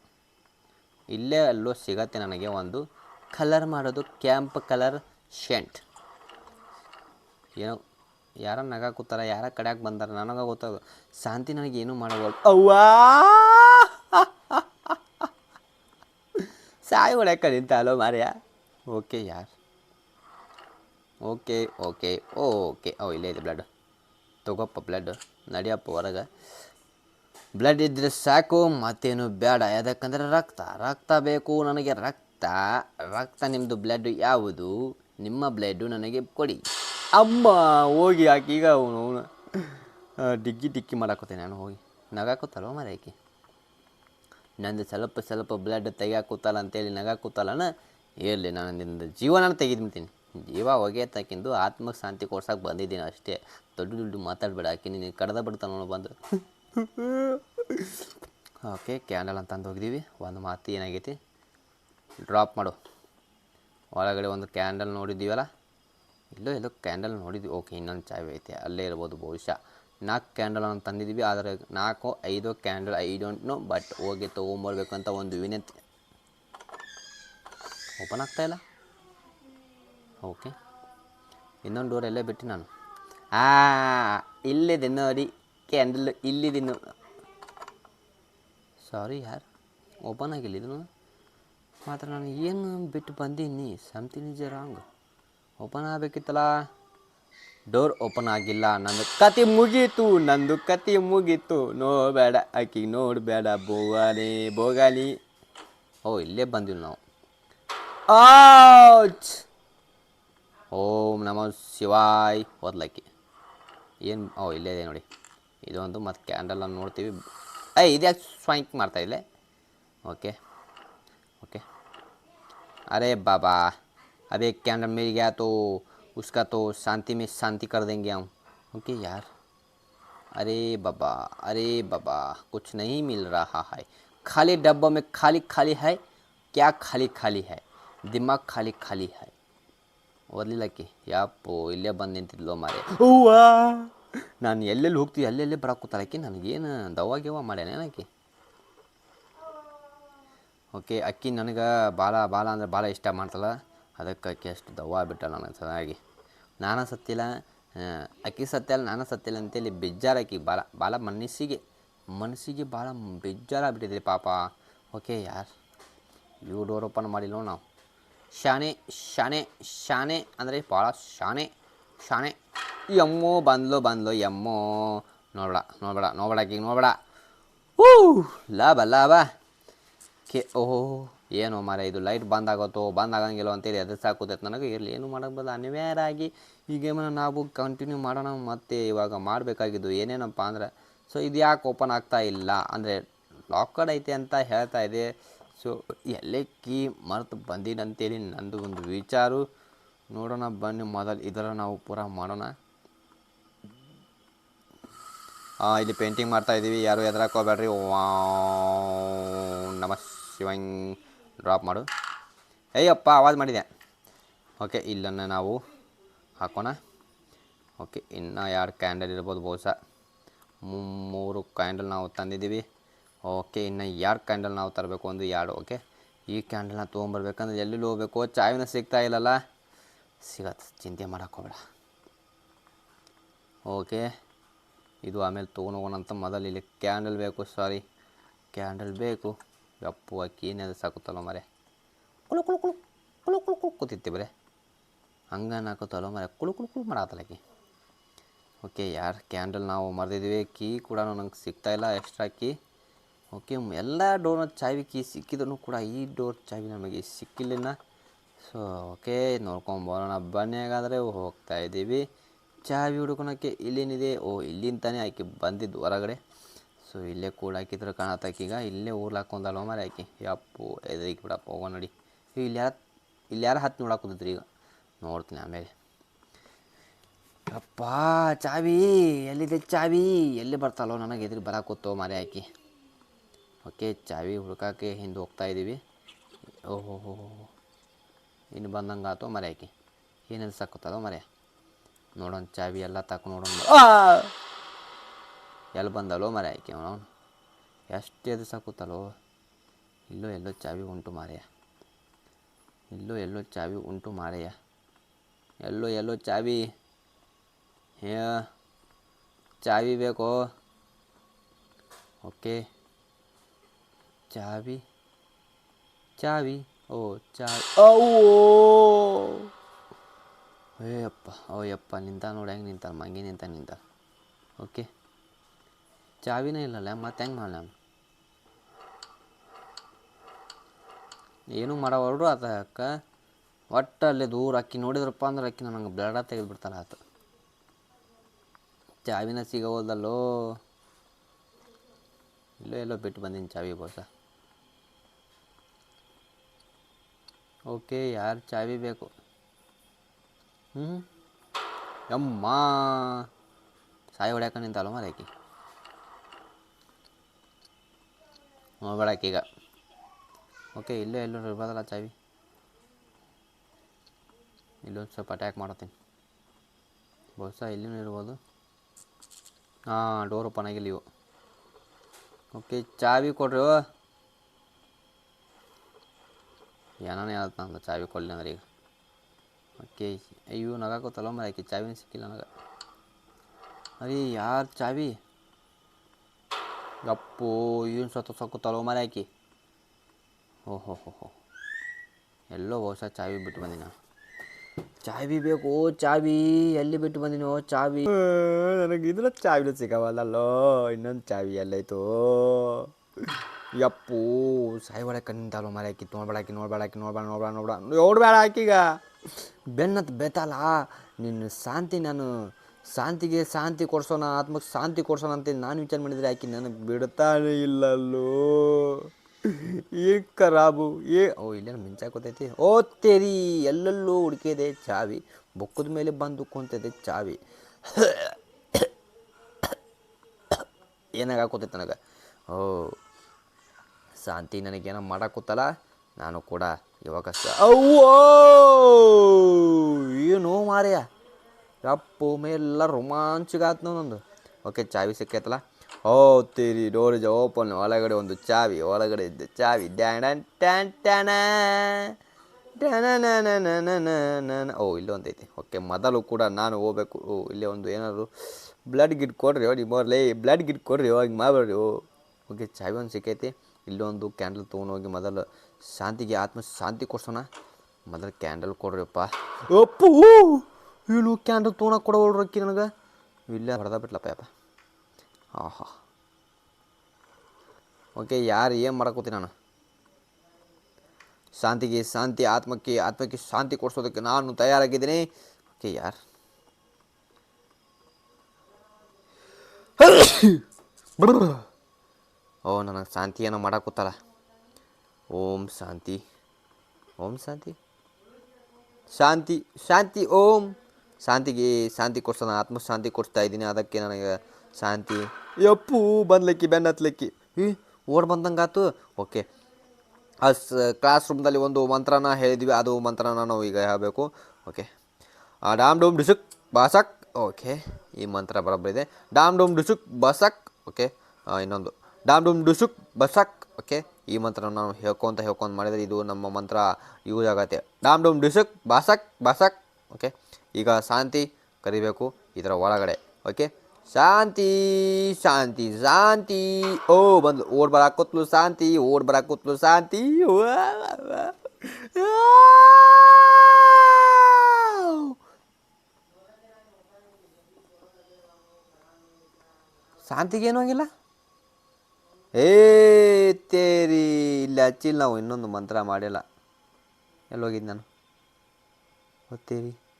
ಇಲ್ಲೇ ಅಲ್ಲೂ ಸಿಗತ್ತೆ ನನಗೆ ಒಂದು ಕಲರ್ ಮಾಡೋದು ಕ್ಯಾಂಪ್ ಕಲರ್ ಶೆಂಟ್ ಏನೋ, ಯಾರ ನಗ ಕೂತಾರ, ಯಾರ ಕಡ್ಯಾಕೆ ಬಂದಾರ, ನನಗೆ ಗೊತ್ತಾಗ ಶಾಂತಿ ನನಗೆ ಏನೂ ಮಾಡಬಾರ್ದು. ಅವ್ವಾ! ಸಾಯಿ ಹೊಡ್ಯಾಕ ಅಲೋ ಮಾರ್ಯ. ಓಕೆ ಯಾರ್? Okay okay okay. ಓ, ಇಲ್ಲೇ ಇದೆ ಬ್ಲಡ್ ತಗೋಪ್ಪ ಬ್ಲಡ್ ನಡಿಯಪ್ಪ ಹೊರಗೆ. ಬ್ಲಡ್ ಇದ್ದರೆ ಸಾಕು, ಮತ್ತೇನು ಬೇಡ ಯಾಕಂದರೆ ರಕ್ತ ರಕ್ತ ಬೇಕು ನನಗೆ. ರಕ್ತ ರಕ್ತ ನಿಮ್ಮದು ಬ್ಲಡ್ ಯಾವುದು? ನಿಮ್ಮ ಬ್ಲಡ್ಡು ನನಗೆ ಕೊಡಿ. ಅಮ್ಮ ಹೋಗಿ ಆಕೆ ಈಗ ಅವನು ಅವನು ಡಿಗ್ಗಿ ಡಿಕ್ಕಿ ಮಾಡಾಕೋತೇನೆ ನಾನು ಹೋಗಿ. ನಗಾಕೋತಲ್ವ ಮರ ಆಕೆ? ನಂದು ಸ್ವಲ್ಪ ಸ್ವಲ್ಪ ಬ್ಲಡ್ ತೆಗಿಯಾಕೂತಲ್ಲ ಅಂತೇಳಿ ನಗಾಕೂತಲ್ಲನ ಇರಲಿ ನಾನು ನಿಂದು ಜೀವನ ತೆಗೆದ್ಬಿಡ್ತೀನಿ. ಜೀವ ಹೊಗೆ ತಾಕಿಂದು ಆತ್ಮಕ್ಕೆ ಶಾಂತಿ ಕೊಡ್ಸಕ್ಕೆ ಬಂದಿದ್ದೀನಿ ಅಷ್ಟೇ. ದೊಡ್ಡ ದೊಡ್ಡ ಮಾತಾಡಬೇಡ ಆಕೆ, ನೀನು ಕಡದ ಬಿಡ್ತಾನ ಬಂದು. ಓಕೆ ಕ್ಯಾಂಡಲ್ ಅಂತ ಅಂದು ಹೋಗಿದ್ದೀವಿ ಒಂದು ಮಾತು ಏನಾಗೈತಿ? ಡ್ರಾಪ್ ಮಾಡು. ಒಳಗಡೆ ಒಂದು ಕ್ಯಾಂಡಲ್ ನೋಡಿದ್ದೀವಲ್ಲ? ಇಲ್ಲೋ ಎಲ್ಲೋ ಕ್ಯಾಂಡಲ್ ನೋಡಿದ್ವಿ. ಓಕೆ, ಇನ್ನೊಂದು ಚಾಯ್ ಐತೆ. ಅಲ್ಲೇ ಇರ್ಬೋದು ಬಹುಶಃ. ನಾಲ್ಕು ಕ್ಯಾಂಡಲ್ ಅಂತ ತಂದಿದ್ದೀವಿ. ಆದರೆ ನಾಲ್ಕು, ಐದು candle, I don't know, but ಹೋಗಿ ತೊಗೊಂಬರ್ಬೇಕು ಅಂತ ಒಂದು ವಿನಂತಿ. ಓಪನ್ ಆಗ್ತಾ ಇಲ್ಲ? ಓಕೆ. ಇನ್ನೊಂದು ಡೋರ್ ಎಲ್ಲೇ ಬಿಟ್ಟು ನಾನು? ಆ, ಇಲ್ಲಿದೆ ನೋಡಿ. ಕ್ಯಾಂಡಲ್ ಇಲ್ಲಿದೆ ಸಾರಿ ಯಾರು? ಓಪನ್ ಆಗಿಲ್ಲ ಇದನ್ನು ಮಾತ್ರ ನಾನು ಏನು ಬಿಟ್ಟು ಬಂದೀನಿ? ಸಮಥಿಂಗ್ ಇಸ್ ರಾಂಗ್ ಓಪನ್ ಆಗಬೇಕಿತ್ತಲ್ಲ ಡೋರ್ ಓಪನ್ ಆಗಿಲ್ಲ, ನಂದು ಕತೆ ಮುಗೀತು, ನಂದು ಕತೆ ಮುಗೀತು. ನೋಡಬೇಡ ಆಕಿ ನೋಡಬೇಡ, ಬೋಗಾಲಿ ಬೋಗಾಲಿ. ಓ, ಇಲ್ಲೇ ಬಂದಿಲ್ಲ ನಾವು. ಆಚ್ ಓಂ ನಮ ಶಿವಾಯ್ ಓದ್ಲಕ್ಕಿ ಏನು, ಓ, ಇಲ್ಲೇ ಇದೆ ನೋಡಿ. ಇದೊಂದು ಮತ್ತು ಕ್ಯಾಂಡಲನ್ನು ನೋಡ್ತೀವಿ. ಐ ಇದ್ಯಾಕೆ ಸ್ವಾಂಕ್ ಮಾಡ್ತಾ ಇಲ್ಲೇ ಓಕೆ ಓಕೆ ಅರೆ ಬಾಬಾ. अब एक कैंडल मिल गया तो उसका तो शांति में शांति कर देंगे हम ओके यार अरे बाबा अरे बाबा कुछ नहीं मिल रहा है खाली डब्बा में खाली खाली है क्या खाली खाली है दिमाग खाली खाली है ಓದ್ಲಿಲ್ಲಕ್ಕಿ ಯಾಪೋ ಇಲ್ಲೇ ಬಂದು ನಿಂತಿದ್ಲು ಮಾರೆ ಹೂವಾ ನಾನು ಎಲ್ಲೆಲ್ಲಿ ಹೋಗ್ತೀವಿ ಎಲ್ಲೆಲ್ಲೇ ಬರಾಕೂತಾಳಕ್ಕಿ ನನಗೇನು ದವ್ವ ಗಿವ್ವ ಮಾಡ್ಯಾನೇನಕ್ಕಿ ಓಕೆ ಅಕ್ಕಿ ನನಗೆ ಭಾಳ ಭಾಳ ಅಂದ್ರೆ ಭಾಳ ಇಷ್ಟ ಮಾಡ್ತಲ್ಲ ಅದಕ್ಕೆ ಆಕೆ ಅಷ್ಟು ದವ್ವ ಬಿಟ್ಟಲ್ಲ ನನಗೆ ಚೆನ್ನಾಗಿ. ನಾನು ಸತ್ತಿಲ್ಲ ಆಕೆ ಅಕ್ಕಿ ಸತ್ತಿಲ್ಲ ನಾನು ಸತ್ತಿಲ್ಲ ಅಂತೇಳಿ ಬೇಜಾರು ಅಕ್ಕಿ ಭಾಳ ಭಾಳ ಮನಸ್ಸಿಗೆ ಮನಸ್ಸಿಗೆ ಭಾಳ ಬೇಜಾರಾಗ್ಬಿಟ್ಟಿದೆ ಪಾಪ. ಓಕೆ ಯಾರು? ಇವು ಡೋರ್ ಓಪನ್ ಮಾಡಿಲ್ಲ ನಾವು? ಶಾನೆ ಶಾನೆ ಶಾನೆ ಅಂದರೆ ಭಾಳ ಶಾನೆ ಶಾನೆ ಎಮ್ಮೋ ಬಂದ್ಲು ಬಂದ್ಲು ಎಮ್ಮೋ ನೋಡ್ಬೇಡ ನೋಡ್ಬೇಡ ನೋಡ್ಬೇಡ ಈಗ ನೋಡ್ಬೇಡ. ಹೂ, ಲಾಭ ಲಾಭ. ಕೆ, ಓಹೋ. ಏನು ಮಾರ ಇದು ಲೈಟ್ ಬಂದ್ ಆಗುತ್ತೋ ಬಂದ್ ಆಗಂಗಿಲ್ಲ ಅಂತೇಳಿ ಎದ್ರ ಸಾಕುತ್ತೈತೆ ನನಗೆ ಇರಲಿ, ಏನು ಮಾಡೋಕ್ಕೆ ಬಂದು ಅನಿವಾರ್ಯ ಆಗಿ ಈ ಗೇಮನ್ನು ನಾವು ಕಂಟಿನ್ಯೂ ಮಾಡೋಣ ಮತ್ತೆ ಇವಾಗ ಮಾಡಬೇಕಾಗಿದ್ದು ಏನೇನಪ್ಪ ಅಂದ್ರೆ ಸೊ ಇದು ಯಾಕೆ ಓಪನ್ ಆಗ್ತಾ ಇಲ್ಲ ಅಂದರೆ ಲಾಕಡ್ ಐತೆ ಅಂತ ಹೇಳ್ತಾ ಇದೆ. ಸೊ ಎಲ್ಲೇ ಕೀ ಮರೆತು ಬಂದಿನಂತೇಳಿ ನಂದು ಒಂದು ವಿಚಾರ. ನೋಡೋಣ, ಬನ್ನಿ, ಮೊದಲು ಇದರ ನಾವು ಪೂರ ಮಾಡೋಣ. ಇಲ್ಲಿ ಪೇಂಟಿಂಗ್ ಮಾಡ್ತಾ ಇದ್ದೀವಿ ಯಾರು ಎದುರಾಕೋಬೇಡ್ರಿ ನಮ ಶಿವಂಗ್ ಡ್ರಾಪ್ ಮಾಡು. ಅಯ್ಯಪ್ಪ ಆವಾಜ್ ಮಾಡಿದೆ. ಓಕೆ ಇಲ್ಲನ್ನು ನಾವು ಹಾಕೋಣ. ಓಕೆ ಇನ್ನು ಎರಡು ಕ್ಯಾಂಡಲ್ ಇರ್ಬೋದು ಬಹುಶಃ. ಮೂರು ಕ್ಯಾಂಡಲ್ ನಾವು ತಂದಿದ್ದೀವಿ. ಓಕೆ ಇನ್ನು ಎರಡು ಕ್ಯಾಂಡಲ್ ನಾವು ತರಬೇಕು ಒಂದು ಎರಡು ಓಕೆ ಈ ಕ್ಯಾಂಡಲ್ನ ತೊಗೊಂಬರ್ಬೇಕಂದ್ರೆ ಎಲ್ಲೆಲ್ಲಿ ಹೋಗ್ಬೇಕು? ಚಾವಿನ ಸಿಗ್ತಾ ಇಲ್ಲಲ್ಲ. ಸಿಗತ್ತೆ, ಚಿಂತೆ ಮಾಡೋಕ್ಕೋಬೇಡ ಓಕೆ ಇದು ಆಮೇಲೆ ತೊಗೊಂಡು ಹೋಗೋಣ ಅಂತ ಮೊದಲು ಇಲ್ಲಿ ಕ್ಯಾಂಡಲ್ ಬೇಕು ಸಾರಿ ಕ್ಯಾಂಡಲ್ ಬೇಕು. ಯಪ್ಪು ಅಕ್ಕಿ ಏನಾದ್ರು ಸಾಕುತ್ತಲ್ಲ ಮರೆ ಕುಳು ಕುಳು ಕುಳು ಕುಳು ಕುಳು ಕುಳು ಕೂತಿತ್ತು ಬರೇ ಹಂಗೆ ನಾಕುತ್ತಲ್ಲ ಮರೆ ಕುಳು ಕುಳು ಕುಳು ಮಾಡತ್ತಲ್ಲ ಓಕೆ ಯಾರು ಕ್ಯಾಂಡಲ್ ನಾವು ಮರೆದಿದ್ದೀವಿ ಕೀ ಕೂಡ ನಂಗೆ ಸಿಗ್ತಾ ಇಲ್ಲ ಎಕ್ಸ್ಟ್ರಾ ಕೀ ಓಕೆ ಎಲ್ಲ ಡೋರ್ನ ಚಾವಿ ಕೀ ಸಿಕ್ಕಿದ್ರು ಕೂಡ ಈ ಡೋರ್ ಚಾವಿ ನಮಗೆ ಸಿಕ್ಕಿಲ್ಲ ಸೊ ಓಕೆ ನೋಡ್ಕೊಂಬರೋಣ ಬನ್ನಿ ಹಾಗಾದರೆ ಹೋಗ್ತಾ ಇದ್ದೀವಿ ಚಾವಿ ಹುಡುಕೋಣಕ್ಕೆ ಇಲ್ಲೇನಿದೆ ಓ ಇಲ್ಲಿಂದ ತಾನೇ ಆಕೆ ಬಂದಿದ್ದು ಹೊರಗಡೆ ಸೊ ಇಲ್ಲೇ ಕೂಡ ಹಾಕಿದ್ರೆ ಕಾಣತ್ತಾಕೀಗ ಇಲ್ಲೇ ಊರ್ಲ ಹಾಕೊಂಡಲ್ವ ಮಾರಿ ಹಾಕಿ ಯಪ್ಪು, ಎದ್ರಿಗೆ ಬಿಡಪ್ಪ, ಹೋಗೋ ನೋಡಿ. ಇಲ್ಲಿ ಯಾರು ಇಲ್ಲಿ ಯಾರು ಹತ್ತು ನೋಡಾಕುತ್ತೈತ್ರಿ ಈಗ. ನೋಡ್ತೀನಿ ಆಮೇಲೆ. ಅಪ್ಪ ಚಾವಿ, ಎಲ್ಲಿದೆ ಚಾವಿ? ಎಲ್ಲಿ ಬರ್ತಾಲೋ ನನಗೆ ಎದ್ರಿಗೆ ಬರಾಕೂತೋ ಮಾರಿ ಹಾಕಿ ಓಕೆ, ಚಾವಿ ಹುಡ್ಕಕ್ಕೆ ಹಿಂದೆ ಹೋಗ್ತಾ ಇದ್ದೀವಿ ಓಹೋ, ಹೋ ಇನ್ನು ಬಂದಂಗೆ ಆತೋ ಮರೆ ಹಾಕಿ ಏನೇನು ಸಾಕುತ್ತದೋ ಮರೆ ನೋಡೋಣ ಚಾವಿ ಎಲ್ಲ ತಕ್ಕ ನೋಡೋಣ ಎಲ್ಲಿ ಬಂದಲೋ ಮರೆ ಆಕಿ ಅವನು. ಎಷ್ಟು ಎದುರು ಸಾಕುತ್ತಲ್ಲೋ ಇಲ್ಲೋ ಎಲ್ಲೋ ಚಾವಿ ಉಂಟು ಮಾರೆಯ ಇಲ್ಲೋ ಎಲ್ಲೋ ಚಾವಿ ಉಂಟು ಮಾರೆಯ ಎಲ್ಲೋ ಎಲ್ಲೋ ಚಾವಿ. ಹೇ ಚಾವಿ ಬೇಕೋ? ಓಕೆ. ಚಾವಿ. ಚಾವಿ. ಓ ಚಾವಿ. ಓಯ್ಯಪ್ಪ ಓ ಯಪ್ಪ ನಿಂತ ನೋಡಿ ಹೆಂಗೆ ನಿಂತ ಮಂಗೇ ನಿಂತ ನಿಂತ. ಓಕೆ. ಚಾವಿನೇ ಇಲ್ಲಲ್ಲ, ಮತ್ತೆ ಹೆಂಗೆ ಮಾಡಲ್ಲ ಏನೂ ಮಾಡೋವಲ್ರು ಆತ ಅಕ್ಕ. ಒಟ್ಟು ಅಲ್ಲೇ ದೂರ, ಅಕ್ಕಿ ನೋಡಿದ್ರಪ್ಪ ಅಂದ್ರೆ ಅಕ್ಕಿ ನನಗೆ ಬ್ಲಡ ತೆಗೆದುಬಿಡ್ತಾಳೆ ಆತ. ಚಾವಿನ ಸಿಗೋದಲ್ಲೋ ಇಲ್ಲೋ ಎಲ್ಲೋ ಬಿಟ್ಟು ಬಂದೀನಿ ಚಾವಿ ಬೋಸ ಓಕೆ, ಯಾರು ಚಾವಿ ಬೇಕು? ಹ್ಞೂ ಯಮ್ಮ. ಸಾಯಿ ಹೊಡ್ಯಾಕ ನಿಂತಲ್ಲ ಮರಾಕಿ ನೋಡ್ಬೇಡಕ್ಕೀಗ ಓಕೆ, ಇಲ್ಲೇ ಎಲ್ಲೂ ಇರ್ಬೋದಲ್ಲ ಚಾವಿ. ಇಲ್ಲೊಂದು ಸ್ವಲ್ಪ ಅಟ್ಯಾಕ್ ಮಾಡ್ತೀನಿ. ಬಹುಶಃ ಇಲ್ಲಿನೂ ಇರ್ಬೋದು. ಹಾಂ ಡೋರ್ ಓಪನ್ ಆಗಿಲ್ಲ ಇವು. ಓಕೆ, ಚಾವಿ ಕೊಡ್ರಿ ಏನಾನ ಹೇಳ್ತ ನಂದು ಚಾವಿ ಕೊಡಲಿ ಅಂದ್ರೆ ಈಗ. ಓಕೆ ಅಯ್ಯೋ ನಗಾಕೋತಲ್ಲ ಮರ ಆಕೆ, ಚಾವಿನ ಸಿಕ್ಕಿಲ್ಲ ನನಗೆ ಅರಿ, ಯಾರು ಚಾವಿ? ಗಪ್ಪು ಏನು ಸತ್ತು ಸಕ್ಕುತ್ತಲ್ಲ ಮರ ಆಕಿ ಓಹೋ ಹೋ ಹೋ ಎಲ್ಲೋ ಹೊಸ ಚಾವಿ ಬಿಟ್ಟು ಬಂದಿನ ಚಾವಿ ಬೇಕು ಚಾವಿ ಎಲ್ಲಿ ಬಿಟ್ಟು ಬಂದಿನೋ ಚಾವಿ ನನಗೆ ಇದ್ರ ಚಾವಿನೂ ಸಿಗವಲ್ಲಲ್ಲೋ ಇನ್ನೊಂದು ಚಾವಿ ಎಲ್ಲೈತು ಯಪ್ಪು ಸಾಯಿ ಒಳಗೆ ನಿಂತಲ್ಲ ಮರ ಹಾಕಿ ನೋಡ್ಬೇಡಾಕಿ ನೋಡ್ಬೇಡಾಕಿ ನೋಡ್ಬೇಡ ನೋಡ್ಬೇಡ ನೋಡ್ಬೇಡ ನೋಡ್ಬೇಡ ಆಕೀಗ ಬೆನ್ನತ್ ಬೆತ್ತಲ್ಲ ನಿನ್ನ ಶಾಂತಿ ನಾನು ಶಾಂತಿಗೆ ಶಾಂತಿ ಕೊಡ್ಸೋಣ, ಆತ್ಮಕ್ಕೆ ಶಾಂತಿ ಕೊಡ್ಸೋಣ ಅಂತ ನಾನು ವಿಚಾರ ಮಾಡಿದರೆ ಆಕೆ ನನಗೆ ಬಿಡ್ತಾನೆ ಇಲ್ಲಲ್ಲೋ. ಏ ಖರಾಬು ಏ, ಓ, ಇಲ್ಲೇನು ಮಿಂಚಾಕೋತೈತಿ ಓ, ತೆರಿ, ಎಲ್ಲೆಲ್ಲೂ ಹುಡುಕಿದೆ ಚಾವಿ. ಬೊಕ್ಕದ ಮೇಲೆ ಬಂದು ಕುಂತೈತೆ ಚಾವಿ. ಏನಾಗಾಕೋತೈತೆ ನನಗೆ? ಓ, ಶಾಂತಿ ನನಗೇನೋ ಮಾಡಾಕೂತಲ್ಲ ನಾನು ಕೂಡ ಇವಾಗ ಅವ್ವೋ, ಏನು ಮಾರ್ಯ ಯಪ್ಪು ಮೇಲೆಲ್ಲ ಆತು ನಂದು. ಓಕೆ ಚಾವಿ ಸಿಕ್ಕೈತಲ್ಲ? ಓ, ತೀರಿ, ಡೋರ್ ಜ ಓಪನ್, ಒಳಗಡೆ ಒಂದು ಚಾವಿ, ಒಳಗಡೆ ಇದ್ದ ಚಾವಿ. ಡ್ಯಾನ್ ಟ್ಯಾನ್ ಟ್ಯಾನ ಓ ಇಲ್ಲೇ ಒಂದೈತಿ ಓಕೆ ಮೊದಲು ಕೂಡ ನಾನು ಹೋಗ್ಬೇಕು. ಓ, ಇಲ್ಲೇ ಒಂದು ಏನಾದರೂ ಬ್ಲಡ್ ಗಿಟ್ ಕೊಡ್ರಿ ಓ ನಿಮ್ಮವ್ರಲ್ಲೇ ಬ್ಲಡ್ ಗಿಟ್ ಕೊಡ್ರಿ, ಹೋಗಿ ಮಾಡ್ಬೇಡ್ರಿ ಓ ಓಕೆ ಚಾವಿ ಒಂದು ಸಿಕ್ಕೈತಿ. ಇಲ್ಲೊಂದು ಕ್ಯಾಂಡಲ್ ತೊಗೊಂಡೋಗಿ ಮೊದಲು ಶಾಂತಿಗೆ ಆತ್ಮ ಶಾಂತಿ ಕೊಡ್ಸೋಣ. ಮೊದಲು ಕ್ಯಾಂಡಲ್ ಕೊಡ್ರಿಪ್ಪ. ಅಪ್ಪು ಏನು ಕ್ಯಾಂಡಲ್ ತೊಗೊಳಕ್ಕೆ ಕೊಡವಲ್ರಕ್ಕಿ ನನಗೆ. ಇಲ್ಲೇ ಹೊಡೆದ ಬಿಟ್ಲಪ್ಪ ಯಪ್ಪ. ಆಹಾ. ಓಕೆ, ಯಾರು ಏನು ಮಾಡಕೋತೀನಿ ನಾನು? ಶಾಂತಿಗೆ ಶಾಂತಿ, ಆತ್ಮಕ್ಕೆ ಆತ್ಮಕ್ಕೆ ಶಾಂತಿ ಕೊಡಿಸೋದಕ್ಕೆ ನಾನು ತಯಾರಾಗಿದ್ದೀನಿ. ಓಕೆ, ಯಾರು? ಓ, ನನಗೆ ಶಾಂತಿ ಏನೋ ಮಾಡಾಕೂತಲ್ಲ ಓಂ ಶಾಂತಿ. ಓಂ ಶಾಂತಿ. ಶಾಂತಿ ಶಾಂತಿ, ಓಂ. ಶಾಂತಿಗೆ ಶಾಂತಿ ಕೊಡ್ಸೋಣ ಆತ್ಮಶಾಂತಿ ಕೊಡಿಸ್ತಾ ಇದ್ದೀನಿ. ಅದಕ್ಕೆ ನನಗೆ ಶಾಂತಿ. ಎಪ್ಪು ಬಂದ್ಲಿಕ್ಕಿ ಬೆನ್ನ ಹತ್ಲಕ್ಕಿ ಈ ಓಡ್ ಬಂದಂಗಾತು. ಓಕೆ. ಆ ಕ್ಲಾಸ್ ರೂಮ್ದಲ್ಲಿ ಒಂದು ಮಂತ್ರನ ಹೇಳಿದ್ವಿ. ಅದು ಮಂತ್ರನ ನಾವು ಈಗ ಹೇಳಬೇಕು. ಓಕೆ. ಆ ಡಾಮ್ ಡೂಮ್ ಡಿಸುಕ್ ಬಾಸಕ್. ಓಕೆ. ಈ ಮಂತ್ರ ಬರೋಬ್ಬರಿದೆ ಡಾಮ್ ಡೂಮ್ ಡಿಸುಕ್ ಬಸಕ್. ಓಕೆ. ಇನ್ನೊಂದು. ಡಾಮ್ ಡೂಮ್ ಡುಸುಕ್ ಬಸಕ್. ಓಕೆ. ಈ ಮಂತ್ರ ನಾವು ಹೇಳ್ಕೊಂತ ಹೇಳ್ಕೊಂತ ಮಾಡಿದರೆ ಇದು ನಮ್ಮ ಮಂತ್ರ ಯೂಸ್ ಆಗತ್ತೆ. ಡಾಮ್ ಡೂಮ್ ಡಿಸುಕ್ ಬಾಸಕ್ ಬಾಸಕ್. ಓಕೆ. ಈಗ ಶಾಂತಿ ಕರಿಬೇಕು ಇದರ ಒಳಗಡೆ. ಓಕೆ ಶಾಂತಿ ಶಾಂತಿ ಶಾಂತಿ. ಓ ಬಂದು ಓಡ್ ಶಾಂತಿ ಓಡ್ ಬರಾಕುತ್ಲು ಶಾಂತಿ. ವಾ, ವಾ, ವಾ. ಆವ್. ಶಾಂತಿಗೆ ಏನೂ ಆಗಿಲ್ಲ? ಏ ತೇರಿ ಇಲ್ಲಿ ಹಚ್ಚಿಲ್ಲ ನಾವು ಇನ್ನೊಂದು ಮಂತ್ರ ಮಾಡಿಲ್ಲ. ಎಲ್ಲೋಗಿದ್ದು ನಾನು? ಓದ್ತೇರಿ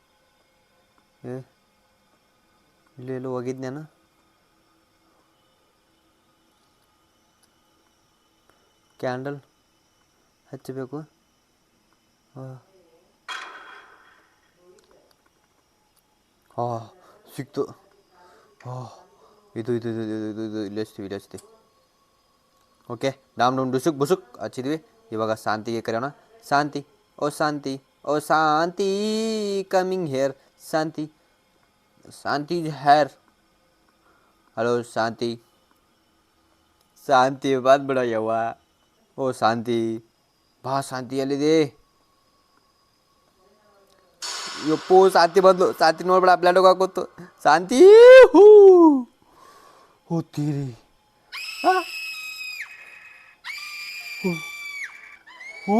ಏ ಇಲ್ಲಿ ಎಲ್ಲೋ ಹೋಗಿದ್ದು ನಾನು ಕ್ಯಾಂಡಲ್ ಹಚ್ಚಬೇಕು ಹಾಂ ಹಾಂ ಸಿಕ್ತು ಹಾಂ ಇದು ಇದು ಇದು ಇದು ಇದು ಇದು ಇಲ್ಲಿ ಹಚ್ತೀವಿ ಇಲ್ಲಿ ಹಚ್ತೀವಿ ಓಕೆ ಡಾಮ್ ಡೌನ್ ಡುಸುಕ್ ಬುಸುಕ್ ಹಚ್ಚಿದ್ವಿ ಇವಾಗ ಶಾಂತಿಗೆ ಕರೆಯೋಣ ಶಾಂತಿ ಓ ಶಾಂತಿ ಓ Shanti coming here Shanti Shanti here hello Shanti Shanti ಬಂದ್ಬಿಡ ಯವ್ವ ಓ ಶಾಂತಿ ಬಾ ಶಾಂತಿ ಎಲ್ಲಿದೆ ಯಪ್ಪು ಶಾಂತಿ ಬಂದ್ಲು ಶಾಂತಿ ನೋಡ್ಬೇಡ ಬ್ಲಡ್ ಹೋಗಾಕೋತು ಶಾಂತಿ ಹೂ ಹೋಗ್ತೀರಿ ಹೂ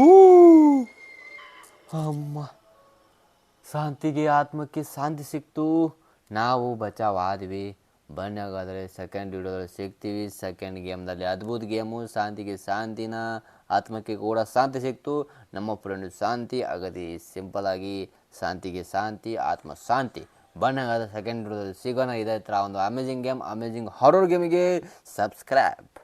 ಅಮ್ಮ ಶಾಂತಿಗೆ ಆತ್ಮಕ್ಕೆ ಶಾಂತಿ ಸಿಕ್ತು. ನಾವು ಬಚಾವ್ ಆದ್ವಿ ಬನ್ನಿ ಸೆಕೆಂಡ್ ವಿಡಿಯೋದಲ್ಲಿ ಸಿಗ್ತೀವಿ. ಸೆಕೆಂಡ್ ಗೇಮ್ದಲ್ಲಿ ಅದ್ಭುತ ಗೇಮು. ಶಾಂತಿಗೆ ಶಾಂತಿನ, ಆತ್ಮಕ್ಕೆ ಕೂಡ ಶಾಂತಿ ಸಿಕ್ತು. ನಮ್ಮ ಫ್ರೆಂಡ್ ಶಾಂತಿ, ಅಗದಿ ಸಿಂಪಲ್ ಆಗಿ ಶಾಂತಿಗೆ ಶಾಂತಿ, ಆತ್ಮ ಶಾಂತಿ. ಬಣ್ಣಗಾದ ಸೆಕೆಂಡ್ ವಿಡಿಯೋದಲ್ಲಿ ಸಿಗೋಣ. ಇದೇ ಥರ ಒಂದು ಅಮೇಜಿಂಗ್ ಗೇಮ್ ಅಮೇಜಿಂಗ್ ಹಾರರ್ ಗೇಮಿಗೆ ಸಬ್ಸ್ಕ್ರೈಬ್